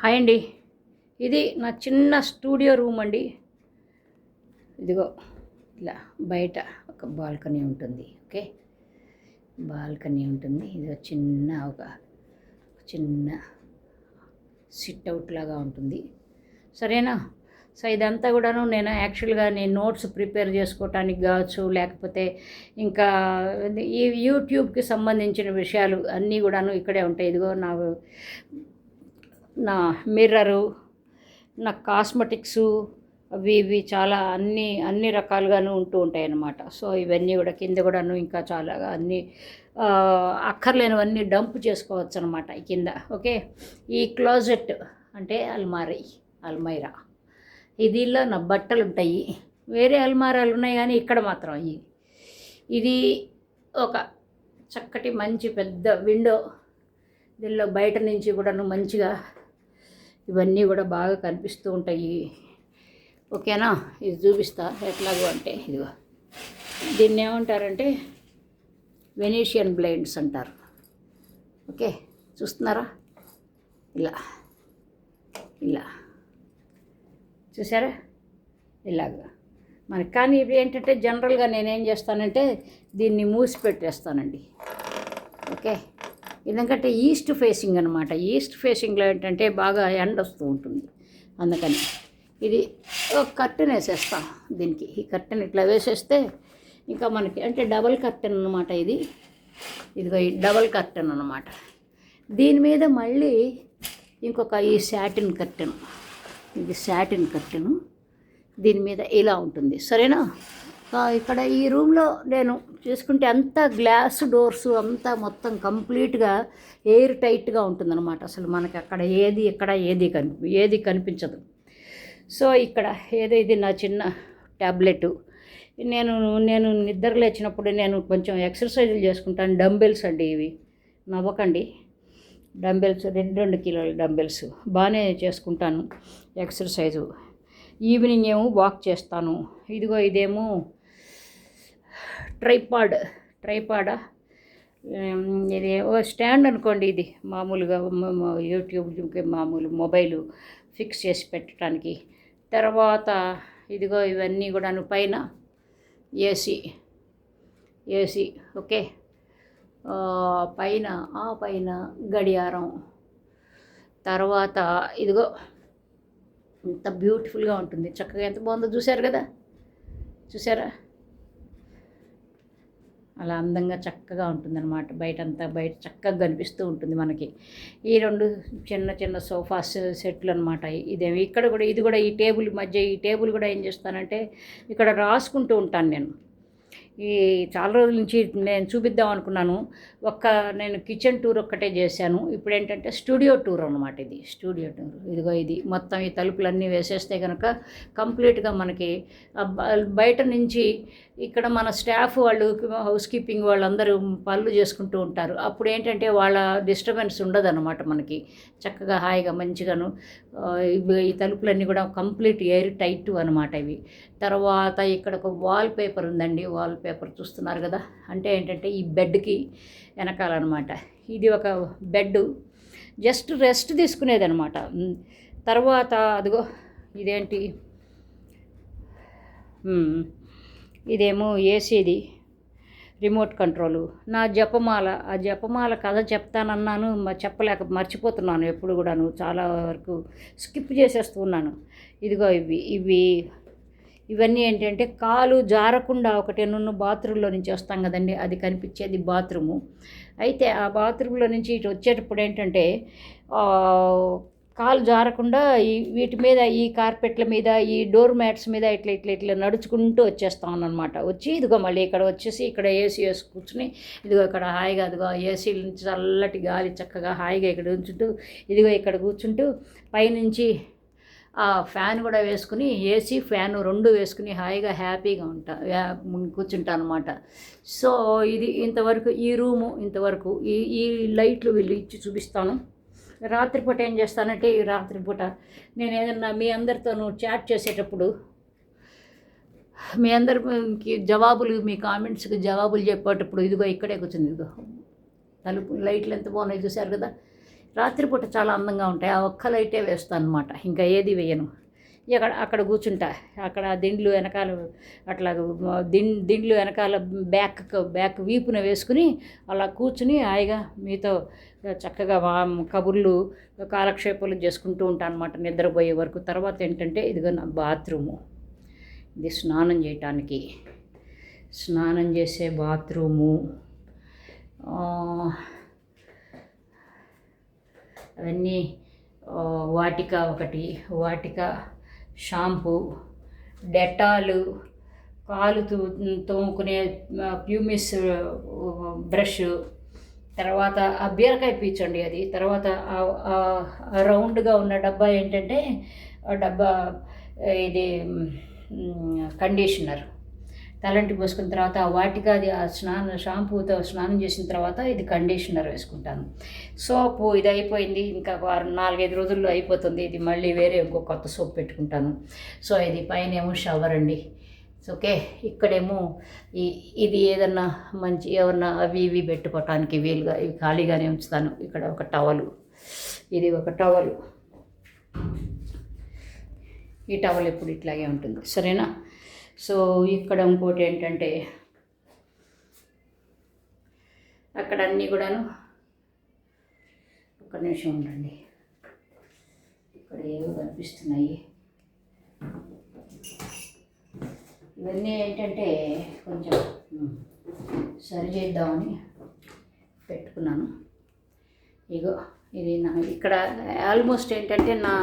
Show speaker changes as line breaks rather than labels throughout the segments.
Hi అండి. ఇది నా చిన్న స్టూడియో రూమ్ అండి. ఇదిగో ఇలా బయట ఒక బాల్కనీ ఉంటుంది ఓకే? బాల్కనీ ఉంటుంది. ఇది చిన్న ఒక చిన్న సిట్ అవుట్ లాగా ఉంటుంది. సరేనా? సో ఇదంతా కూడాను నేను యాక్చువల్గా నేను నోట్స్ ప్రిపేర్ చేసుకోవటానికి కావచ్చు లేకపోతే ఇంకా ఈ యూట్యూబ్కి సంబంధించిన విషయాలు అన్నీ కూడాను ఇక్కడే ఉంటాయి. ఇదిగో నాకు నా మిర్రరు నా కాస్మెటిక్స్ అవి ఇవి చాలా అన్ని అన్ని రకాలుగాను ఉంటూ ఉంటాయి అన్నమాట సో ఇవన్నీ కూడా కింద కూడాను ఇంకా చాలా అన్నీ అక్కర్లేనివన్నీ డంప్ చేసుకోవచ్చు అనమాట కింద. ఓకే? ఈ క్లోజెట్ అంటే అల్మారీ అల్మైరా. ఇదిలో నా బట్టలు ఉంటాయి వేరే అల్మారాలు ఉన్నాయి కానీ ఇక్కడ మాత్రం అయ్యి ఇది ఒక చక్కటి మంచి పెద్ద విండో. దీనిలో బయట నుంచి కూడాను మంచిగా ఇవన్నీ కూడా బాగా కనిపిస్తూ ఉంటాయి. ఓకేనా? ఇది చూపిస్తా. ఎట్లాగో అంటే ఇదిగో. దీన్ని ఏమంటారంటే వెనీషియన్ బ్లైండ్స్ అంటారు. ఓకే? చూస్తున్నారా? ఇలా. ఇలా. చూసారా? ఇలాగా. మనకి కానీ ఇవి ఏంటంటే జనరల్గా నేనేం చేస్తానంటే దీన్ని మూసి పెట్టేస్తానండి ఓకే? ఎందుకంటే ఈస్ట్ ఫేసింగ్ అనమాట ఈస్ట్ ఫేసింగ్లో ఏంటంటే బాగా ఎండ వస్తూ ఉంటుంది. అందుకని ఇది ఒక కర్టెన్ వేసేస్తాం దీనికి. ఈ కర్టెన్ ఇట్లా వేసేస్తే ఇంకా మనకి అంటే డబల్ కర్టెన్ అనమాట ఇది. ఇదిగో ఈ డబల్ కర్టెన్ అనమాట దీని మీద మళ్ళీ ఇంకొక ఈ శాటిన్ కర్టెన్. ఇది శాటిన్ కర్టెను. దీని మీద ఇలా ఉంటుంది. సరేనా? ఇక్కడ ఈ రూమ్లో నేను చూసుకుంటే అంతా గ్లాస్ డోర్స్ అంతా మొత్తం కంప్లీట్గా ఎయిర్ టైట్గా ఉంటుందన్నమాట. అసలు మనకి అక్కడ ఏది ఇక్కడ ఏది కనిపి ఏది కనిపించదు. సో ఇక్కడ ఏదో ఇది నా చిన్న ట్యాబ్లెట్ నేను నేను నిద్ర లేచినప్పుడు నేను కొంచెం ఎక్సర్సైజులు చేసుకుంటాను. డంబెల్స్ అండి ఇవి. నవ్వకండి. డంబెల్స్ రెండు రెండు కిలోల డంబెల్స్. బాగానే చేసుకుంటాను ఎక్సర్సైజు. ఈవినింగ్ ఏమో వాక్ చేస్తాను. ఇదిగో ఇదేమో ట్రైపాడ్ ట్రైపాడా? ఇది ఓ స్టాండ్ అనుకోండి ఇది. మామూలుగా యూట్యూబ్ మామూలు మొబైల్ ఫిక్స్ చేసి పెట్టడానికి. తర్వాత ఇదిగో ఇవన్నీ కూడాను పైన ఏసీ ఏసీ ఓకే? పైన ఆ పైన గడియారం. తర్వాత ఇదిగో ఎంత బ్యూటిఫుల్గా ఉంటుంది. చక్కగా ఎంత బాగుందో చూశారు కదా? చూసారా అలా అందంగా చక్కగా ఉంటుందన్నమాట. బయట అంతా బయట చక్కగా కనిపిస్తూ ఉంటుంది మనకి. ఈ రెండు చిన్న చిన్న సోఫాస్ సెట్లు అనమాట ఇదేమి ఇక్కడ కూడా ఇది కూడా ఈ టేబుల్ మధ్య ఈ టేబుల్ కూడా ఏం చేస్తానంటే ఇక్కడ రాసుకుంటూ ఉంటాను నేను. ఈ చాలా రోజుల నుంచి నేను చూపిద్దాం అనుకున్నాను. ఒక్క నేను కిచెన్ టూర్ ఒక్కటే చేశాను. ఇప్పుడు ఏంటంటే స్టూడియో టూర్ అనమాట ఇది. Studio tour. ఇదిగో ఇది. మొత్తం ఈ తలుపులన్నీ వేసేస్తే కనుక కంప్లీట్గా మనకి బయట నుంచి ఇక్కడ మన స్టాఫ్ వాళ్ళు హౌస్ కీపింగ్ వాళ్ళందరూ పనులు చేసుకుంటూ ఉంటారు. అప్పుడు ఏంటంటే వాళ్ళ డిస్టర్బెన్స్ ఉండదన్నమాట మనకి. చక్కగా హాయిగా మంచిగాను ఈ తలుపులన్నీ కూడా కంప్లీట్ ఎయిర్ టైట్ అనమాట ఇవి. తర్వాత ఇక్కడ ఒక వాల్ పేపర్ ఉందండి. వాల్ పేపర్ పేపర్ చూస్తున్నారు కదా. అంటే ఏంటంటే ఈ బెడ్కి వెనకాలన్నమాట ఇది ఒక బెడ్ జస్ట్ రెస్ట్ తీసుకునేది అనమాట తర్వాత అదిగో ఇదేంటి? ఇదేమో ఏసీది. Remote control. నా జపమాల ఆ జపమాల కథ చెప్తానన్నాను చెప్పలేక మర్చిపోతున్నాను ఎప్పుడు కూడాను. చాలా వరకు స్కిప్ చేసేస్తున్నాను ఇదిగో ఇవి ఇవి ఇవన్నీ ఏంటంటే కాలు జారకుండా ఒకటి నున్ను బాత్రూంలో నుంచి వస్తాం కదండి అది కనిపించేది బాత్రూము. అయితే ఆ బాత్రూంలో నుంచి ఇటు వచ్చేటప్పుడు ఏంటంటే కాలు జారకుండా ఈ వీటి మీద ఈ కార్పెట్ల మీద ఈ డోర్ మ్యాట్స్ మీద ఇట్లా ఇట్లా ఇట్లా నడుచుకుంటూ వచ్చేస్తాం అనమాట వచ్చి ఇదిగో మళ్ళీ ఇక్కడ వచ్చేసి ఇక్కడ ఏసీ వేసి కూర్చుని ఇదిగో ఇక్కడ హాయిగా అదిగో ఏసీ నుంచి చల్లటి గాలి చక్కగా హాయిగా ఇక్కడ ఉంచుతూ ఇదిగో ఇక్కడ కూర్చుంటూ పైనుంచి ఆ ఫ్యాన్ కూడా వేసుకుని ఏసీ ఫ్యాన్ రెండు వేసుకుని హాయిగా హ్యాపీగా ఉంటా కూర్చుంటా అనమాట సో ఇది ఇంతవరకు ఈ రూము ఇంతవరకు ఈ ఈ లైట్లు వీళ్ళు ఇచ్చి చూపిస్తాను. రాత్రిపూట ఏం చేస్తానంటే ఈ రాత్రిపూట నేను ఏదన్నా మీ అందరితోనూ చాట్ చేసేటప్పుడు మీ అందరికి జవాబులు మీ కామెంట్స్కి జవాబులు చెప్పేటప్పుడు ఇదిగో ఇక్కడే కూర్చుంది ఇదిగో. తలుపు లైట్లు ఎంత బాగున్నాయి చూశారు కదా? రాత్రిపూట చాలా అందంగా ఉంటాయి. ఆ ఒక్క లైటే వేస్తాను అనమాట ఇంకా ఏది వేయను. ఇక్కడ అక్కడ కూర్చుంటా. అక్కడ దిండ్లు వెనకాల అట్లా దిం దిండ్లు వెనకాల బ్యాక్ బ్యాక్ వీపున వేసుకుని అలా కూర్చుని హాయిగా మీతో చక్కగా వా- కబుర్లు కాలక్షేపాలు చేసుకుంటూ ఉంటాను అనమాట నిద్రపోయే వరకు. తర్వాత ఏంటంటే ఇదిగో నా బాత్రూము. ఇది స్నానం చేయటానికి. స్నానం చేసే బాత్రూము. అవన్నీ వాటిక ఒకటి వాటిక షాంపూ డెటాలు కాలు తూ తోముకునే ప్యూమిస్ బ్రష్ తర్వాత ఆ బీరకాయ పీచండి అది. తర్వాత రౌండ్గా ఉన్న డబ్బా ఏంటంటే డబ్బా ఇది కండిషనర్. తలంటి పోసుకున్న తర్వాత ఆ వాటికి అది ఆ స్నానం షాంపూతో స్నానం చేసిన తర్వాత ఇది కండిషనర్ వేసుకుంటాను. సోపు ఇది అయిపోయింది. ఇంకా వారం నాలుగైదు రోజుల్లో అయిపోతుంది. ఇది మళ్ళీ వేరే ఇంకో కొత్త సోప్ పెట్టుకుంటాను. సో ఇది పైన ఏమో షవర్ అండి. ఓకే ఇక్కడేమో ఈ ఇది ఏదన్నా మంచి ఏమన్నా అవి ఇవి పెట్టుకోవటానికి వీలుగా ఇవి ఖాళీగానే ఉంచుతాను. ఇక్కడ ఒక టవలు. ఇది ఒక టవలు. ఈ టవల్ ఎప్పుడు ఇట్లాగే ఉంటుంది. సరేనా? సో ఇక్కడ ఇంకోటి ఏంటంటే అక్కడ అన్నీ కూడాను ఒక నిమిషం ఉండండి. ఇక్కడ ఏవో కనిపిస్తున్నాయి. ఇవన్నీ ఏంటంటే కొంచెం సరి చేద్దామని పెట్టుకున్నాను. ఇగో ఇది నా ఇక్కడ ఆల్మోస్ట్ ఏంటంటే నా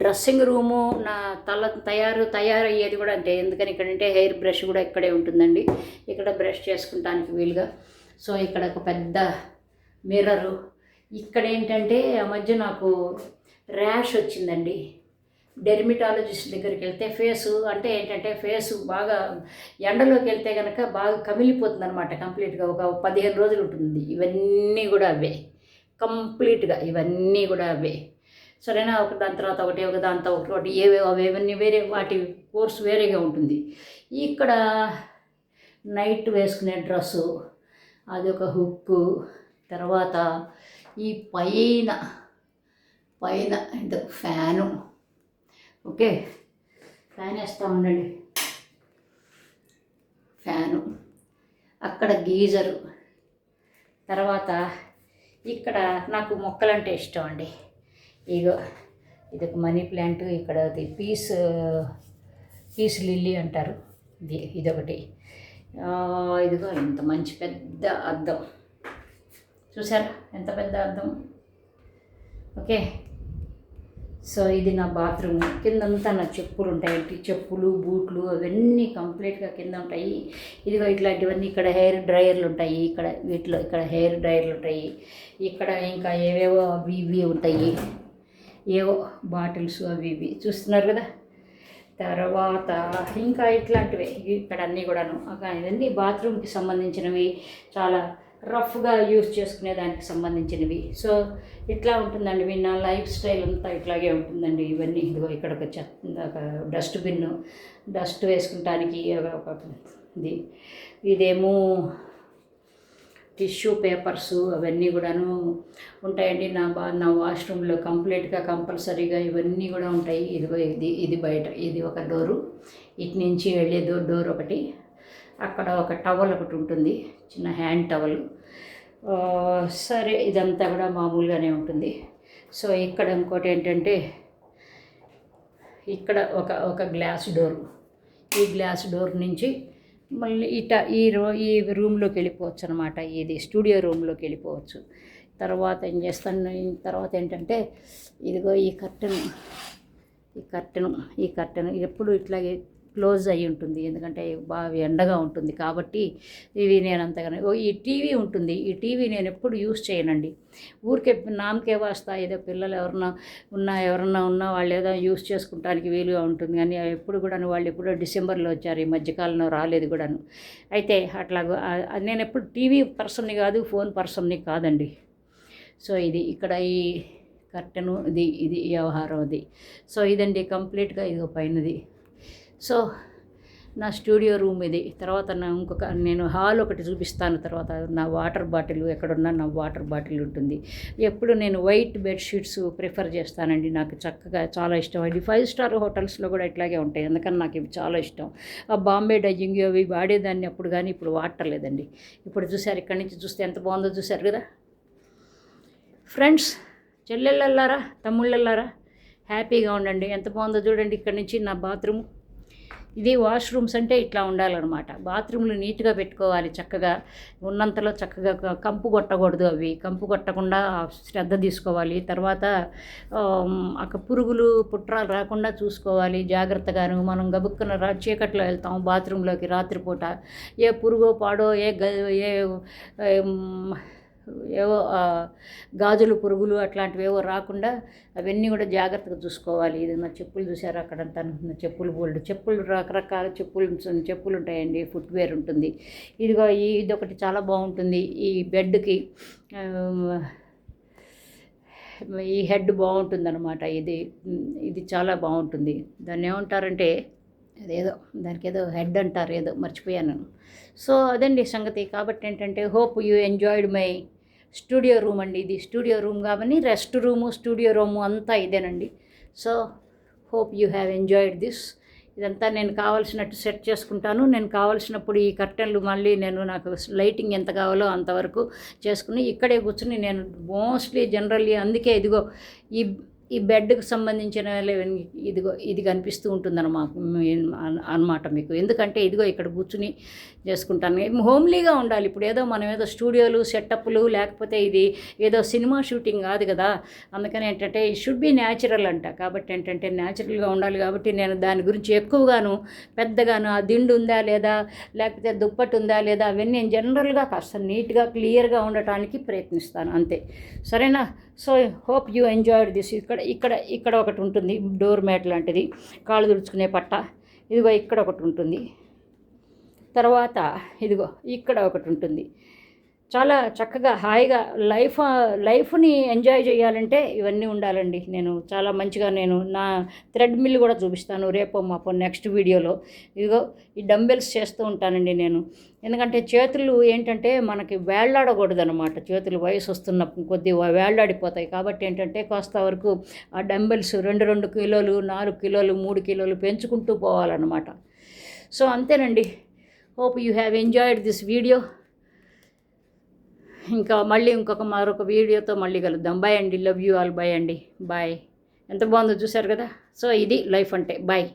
డ్రెస్సింగ్ రూము నా తల తయారు తయారయ్యేది కూడా అంటే ఎందుకని ఇక్కడంటే హెయిర్ బ్రష్ కూడా ఇక్కడే ఉంటుందండి. ఇక్కడ బ్రష్ చేసుకుంటానికి వీలుగా. సో ఇక్కడ ఒక పెద్ద మిర్రరు. ఇక్కడ ఏంటంటే ఆ మధ్య నాకు ర్యాష్ వచ్చిందండి. డెర్మిటాలజిస్ట్ దగ్గరికి వెళ్తే ఫేసు అంటే ఏంటంటే ఫేసు బాగా ఎండలోకి వెళ్తే కనుక బాగా కమిలిపోతుంది అనమాట కంప్లీట్గా. ఒక పదిహేను రోజులు ఉంటుంది. ఇవన్నీ కూడా అవే. కంప్లీట్గా ఇవన్నీ కూడా అవే. సరేనా? ఒక దాని తర్వాత ఒకటి ఒక దాంతో ఒకటి ఒకటి. ఏవే అవన్నీ వేరే వాటి కోర్స్ వేరేగా ఉంటుంది. ఇక్కడ నైట్ వేసుకునే డ్రెస్సు అది ఒక హుక్కు తర్వాత ఈ పైన పైన ఇంత ఫ్యాను. ఓకే? ఫ్యాన్ వేస్తూ ఉండండి. ఫ్యాను. అక్కడ గీజరు. తర్వాత ఇక్కడ నాకు మొక్కలంటే ఇష్టం అండి ఇగో ఇది ఒక మనీ ప్లాంట్ ఇక్కడ అది పీస్ పీస్ లిల్లీ అంటారు. ఇది ఇదొకటి. ఇదిగో ఇంత మంచి పెద్ద అద్దం. చూసారా? ఎంత పెద్ద అద్దం? ఓకే. సో ఇది నా బాత్రూమ్. కిందంతా నా చెప్పులు ఉంటాయి చెప్పులు బూట్లు అవన్నీ కంప్లీట్గా కింద ఉంటాయి. ఇదిగో ఇట్లాంటివన్నీ ఇక్కడ హెయిర్ డ్రైయర్లు ఉంటాయి. ఇక్కడ వీటిలో ఇక్కడ హెయిర్ డ్రైయర్లు ఉంటాయి. ఇక్కడ ఇంకా ఏవేవో అవి ఇవి ఉంటాయి. ఏవో బాటిల్స్ అవి ఇవి. చూస్తున్నారు కదా? తర్వాత ఇంకా ఇట్లాంటివే. ఇక్కడ అన్నీ కూడాను. ఇవన్నీ బాత్రూమ్కి సంబంధించినవి. చాలా రఫ్గా యూజ్ చేసుకునే దానికి సంబంధించినవి. సో ఇట్లా ఉంటుందండి. మీ నా లైఫ్ స్టైల్ అంతా ఇట్లాగే ఉంటుందండి. ఇవన్నీ ఇదిగో ఇక్కడ ఒక ఒక డస్ట్బిన్ డస్ట్ వేసుకుంటానికి ఒక ఇది. ఇదేమో టిష్యూ పేపర్స్ అవన్నీ కూడాను ఉంటాయండి. నా బా నా వాష్రూమ్లో కంప్లీట్గా కంపల్సరీగా ఇవన్నీ కూడా ఉంటాయి. ఇదిగో ఇది ఇది బయట ఇది ఒక డోరు. ఇటు నుంచి వెళ్ళే డోర్ డోర్ ఒకటి అక్కడ ఒక టవల్ ఒకటి ఉంటుంది చిన్న హ్యాండ్ టవల్. సరే ఇదంతా కూడా మామూలుగానే ఉంటుంది. సో ఇక్కడ ఇంకోటి ఏంటంటే ఇక్కడ ఒక ఒక గ్లాస్ డోర్. ఈ గ్లాస్ డోర్ నుంచి మళ్ళీ ఇట ఈ రో ఈ రూమ్లోకి వెళ్ళిపోవచ్చు అనమాట ఇది స్టూడియో రూమ్లోకి వెళ్ళిపోవచ్చు. తర్వాత ఏం చేస్తాను తర్వాత ఏంటంటే ఇదిగో ఈ కర్టెన్ ఈ కర్టెన్ ఈ కర్టెన్ ఎప్పుడు ఇట్లాగే క్లోజ్ అయి ఉంటుంది. ఎందుకంటే బాగా ఎండగా ఉంటుంది కాబట్టి ఇవి నేను అంతగానో ఓ ఈ టీవీ ఉంటుంది. ఈ టీవీ నేను ఎప్పుడు యూస్ చేయనండి. ఊరికే నామకే వాస్తా ఏదో పిల్లలు ఎవరన్నా ఉన్నా ఎవరన్నా ఉన్నా వాళ్ళు ఏదో యూస్ చేసుకుంటానికి వీలుగా ఉంటుంది. కానీ ఎప్పుడు కూడా వాళ్ళు ఎప్పుడో డిసెంబర్లో వచ్చారు. ఈ మధ్యకాలంలో రాలేదు కూడాను. అయితే అట్లా నేను ఎప్పుడు టీవీ పర్సన్ని కాదు ఫోన్ పర్సన్ని కాదండి. సో ఇది ఇక్కడ ఈ కర్టెను ఇది ఇది వ్యవహారం అది. సో ఇదండి కంప్లీట్గా ఇది పైనది. సో నా స్టూడియో రూమ్ ఇది. తర్వాత నా ఇంకొక నేను హాల్ ఒకటి చూపిస్తాను తర్వాత. నా వాటర్ బాటిల్ ఎక్కడున్నా నా వాటర్ బాటిల్ ఉంటుంది. ఎప్పుడు నేను వైట్ బెడ్షీట్స్ ప్రిఫర్ చేస్తానండి. నాకు చక్కగా చాలా ఇష్టం. అది ఫైవ్ స్టార్ హోటల్స్లో కూడా ఇట్లాగే ఉంటాయి. అందుకని నాకు ఇవి చాలా ఇష్టం. ఆ బాంబే డైజింగ్ అవి వాడేదాన్ని అప్పుడు కానీ ఇప్పుడు వాడటలేదండి ఇప్పుడు చూసారు ఇక్కడి నుంచి చూస్తే ఎంత బాగుందో చూసారు కదా? ఫ్రెండ్స్ చెల్లెళ్ళల్లారా తమ్ముళ్ళల్లారా హ్యాపీగా ఉండండి. ఎంత బాగుందో చూడండి. ఇక్కడి నుంచి నా బాత్రూమ్ ఇది వాష్రూమ్స్ అంటే ఇట్లా ఉండాలన్నమాట. బాత్రూమ్లు నీట్గా పెట్టుకోవాలి చక్కగా. ఉన్నంతలో చక్కగా కంపు కొట్టకూడదు అవి. కంపు కొట్టకుండా శ్రద్ధ తీసుకోవాలి. తర్వాత అక్కడ పురుగులు పుట్రాలు రాకుండా చూసుకోవాలి. జాగ్రత్తగాను మనం గబుక్కున రా చీకట్లో వెళ్తాం బాత్రూంలోకి రాత్రిపూట. ఏ పురుగో పాడో ఏ గ ఏ ఏవో గాజులు పురుగులు అట్లాంటివి ఏవో రాకుండా అవన్నీ కూడా జాగ్రత్తగా చూసుకోవాలి. ఇది నా చెప్పులు చూసారు అక్కడంతా? నా చెప్పులు బోల్డ్. చెప్పులు రకరకాల చెప్పులు చెప్పులు ఉంటాయండి. ఫుట్వేర్ ఉంటుంది. ఇదిగో ఇది ఒకటి చాలా బాగుంటుంది. ఈ బెడ్కి ఈ హెడ్ బాగుంటుంది అనమాట ఇది ఇది చాలా బాగుంటుంది. దాన్ని ఏమంటారంటే అదేదో దానికి ఏదో హెడ్ అంటారు. ఏదో మర్చిపోయాను సో అదండి సంగతి. కాబట్టి ఏంటంటే hope you enjoyed my studio room అండి ఇది స్టూడియో రూమ్ కాబట్టి రెస్ట్ రూము స్టూడియో రూము అంతా ఇదేనండి. So hope you have enjoyed this. ఇదంతా నేను కావాల్సినట్టు సెట్ చేసుకుంటాను. నేను కావాల్సినప్పుడు ఈ కర్టెన్లు మళ్ళీ నేను నాకు లైటింగ్ ఎంత కావాలో అంతవరకు చేసుకుని ఇక్కడే కూర్చుని నేను మోస్ట్లీ జనరల్లీ అందుకే ఇదిగో ఈ ఈ బెడ్కి సంబంధించిన ఇదిగో ఇది కనిపిస్తూ ఉంటుందన్నమాట అనమాట మీకు. ఎందుకంటే ఇదిగో ఇక్కడ కూర్చుని చేసుకుంటాను. హోమ్లీగా ఉండాలి. ఇప్పుడు ఏదో మనం ఏదో స్టూడియోలు సెటప్లు లేకపోతే ఇది ఏదో సినిమా షూటింగ్ కాదు కదా. అందుకని ఏంటంటే ఈ షుడ్ బి న్యాచురల్ అంట. కాబట్టి ఏంటంటే న్యాచురల్గా ఉండాలి కాబట్టి నేను దాని గురించి ఎక్కువగాను పెద్దగాను ఆ దిండు ఉందా లేదా లేకపోతే దుప్పటి ఉందా లేదా అవన్నీ నేను జనరల్గా కాస్త నీట్గా క్లియర్గా ఉండటానికి ప్రయత్నిస్తాను. అంతే. సరేనా? So hope you enjoyed this ఇక్కడ ఇక్కడ ఇక్కడ ఒకటి ఉంటుంది. డోర్ మ్యాట్ లాంటిది. కాళ్ళు తుడుచుకునే పట్ట. ఇదిగో ఇక్కడ ఒకటి ఉంటుంది. తర్వాత ఇదిగో ఇక్కడ ఒకటి ఉంటుంది. చాలా చక్కగా హాయిగా లైఫ్ లైఫ్ని ఎంజాయ్ చేయాలంటే ఇవన్నీ ఉండాలండి. నేను చాలా మంచిగా నేను నా థ్రెడ్ మిల్ కూడా చూపిస్తాను రేపో మాపో నెక్స్ట్ వీడియోలో. ఇదిగో ఈ డంబెల్స్ చేస్తూ ఉంటానండి నేను. ఎందుకంటే చేతులు ఏంటంటే మనకి వేళ్ళాడకూడదు అనమాట చేతులు వయసు వస్తున్న కొద్ది వేళ్ళాడిపోతాయి. కాబట్టి ఏంటంటే కాస్త వరకు ఆ డంబెల్స్ రెండు రెండు కిలోలు నాలుగు కిలోలు మూడు కిలోలు పెంచుకుంటూ పోవాలన్నమాట. సో అంతేనండి. Hope you have enjoyed this video. ఇంకా మళ్ళీ ఇంకొక మరొక వీడియోతో మళ్ళీ కలుద్దాం. బాయ్ అండి. లవ్ యూ ఆల్ బాయ్ అండి. బాయ్ ఎంత బాగుందో చూసారు కదా? సో ఇది లైఫ్ అంటే. బాయ్